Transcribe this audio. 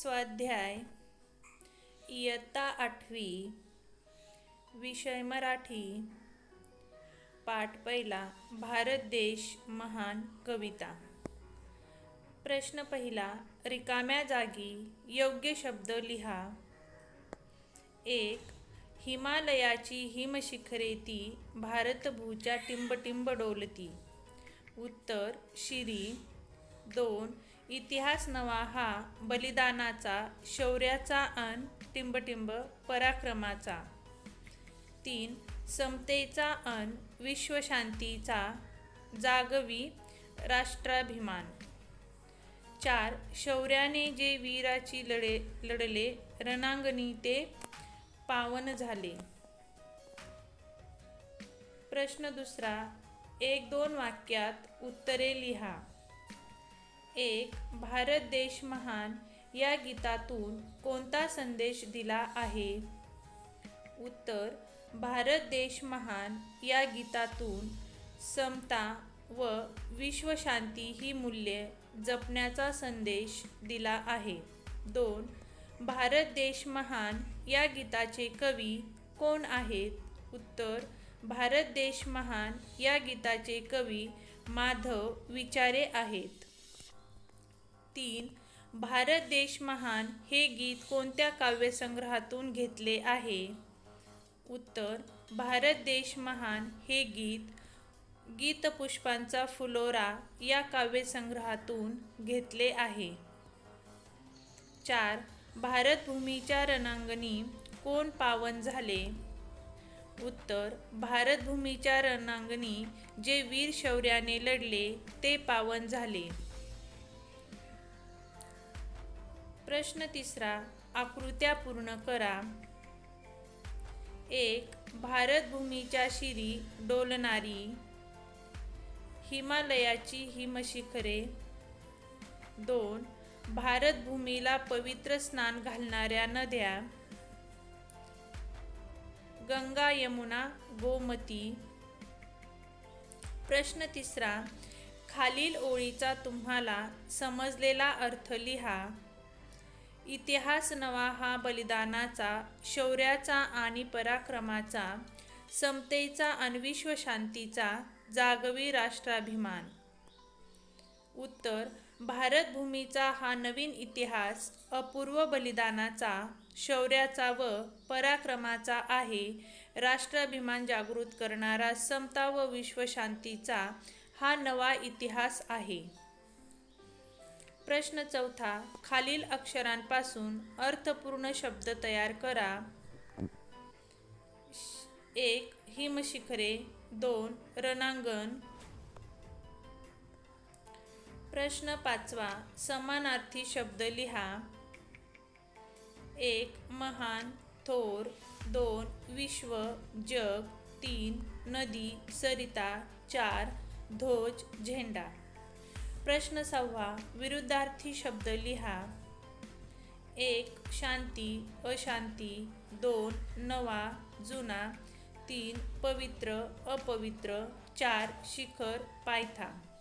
स्वाध्याय इयत्ता आठवी विषय मराठी पाठ पहिला भारत देश महान कविता. प्रश्न पहिला रिकाम्या जागी योग्य शब्द लिहा. एक हिमालयाची हिमशिखरे ती भारतभूच्या टिंबटिंब डोलती. उत्तर शिरी. दोन इतिहास नवा हा बलिदानाचा शौर्याचा अन टिंबटिंब पराक्रमाचा. तीन समतेचा अन विश्वशांतीचा जागवी राष्ट्राभिमान. चार शौर्याने जे वीराची लढे लढले रणांगणी ते पावन झाले. प्रश्न दुसरा एक दोन वाक्यात उत्तरे लिहा. एक भारत देश महान या गीतातून कोणता संदेश दिला आहे? उत्तर भारत देश महान या गीतातून समता व विश्वशांती ही मूल्ये जपण्याचा संदेश दिला आहे. दोन भारत देश महान या गीताचे कवी कोण आहेत? उत्तर भारत देश महान या गीताचे कवी माधव विचारे आहेत. तीन भारत देश महान हे गीत कोणत्या काव्यसंग्रहातून घेतले आहे? उत्तर भारत देश महान हे गीत गीतपुष्पांचा फुलोरा या काव्यसंग्रहातून घेतले आहे. चार भारतभूमीच्या रणांगणी कोण पावन झाले? उत्तर भारतभूमीच्या रणांगणी जे वीर शौर्याने लढले ते पावन झाले. प्रश्न तिसरा आकृत्या पूर्ण करा. एक भारतभूमीच्या शिरी डोलणारी. हिमालयाची हिमशिखरे. दोन भारतभूमीला पवित्र स्नान घालणाऱ्या नद्या. गंगा यमुना गोमती. प्रश्न तिसरा खालील ओळीचा तुम्हाला समजलेला अर्थ लिहा. इतिहास नवा हा बलिदानाचा शौर्याचा आणि पराक्रमाचा समतेचा आणि विश्वशांतीचा जागवी राष्ट्राभिमान. उत्तर भारतभूमीचा हा नवीन इतिहास अपूर्व बलिदानाचा शौर्याचा व पराक्रमाचा आहे राष्ट्राभिमान जागृत करणारा समता व विश्वशांतीचा हा नवा इतिहास आहे. प्रश्न चौथा खालील अक्षरांपासून अर्थपूर्ण शब्द तयार करा. एक हिमशिखरे. दोन रणांगण. प्रश्न पाचवा समानार्थी शब्द लिहा. एक महान थोर. दोन विश्व जग. तीन नदी सरिता. चार ध्वज झेंडा. प्रश्न सहावा विरुद्धार्थी शब्द लिहा. एक शांती अशांती. दोन नवा जुना. तीन पवित्र अपवित्र. चार शिखर पायथा.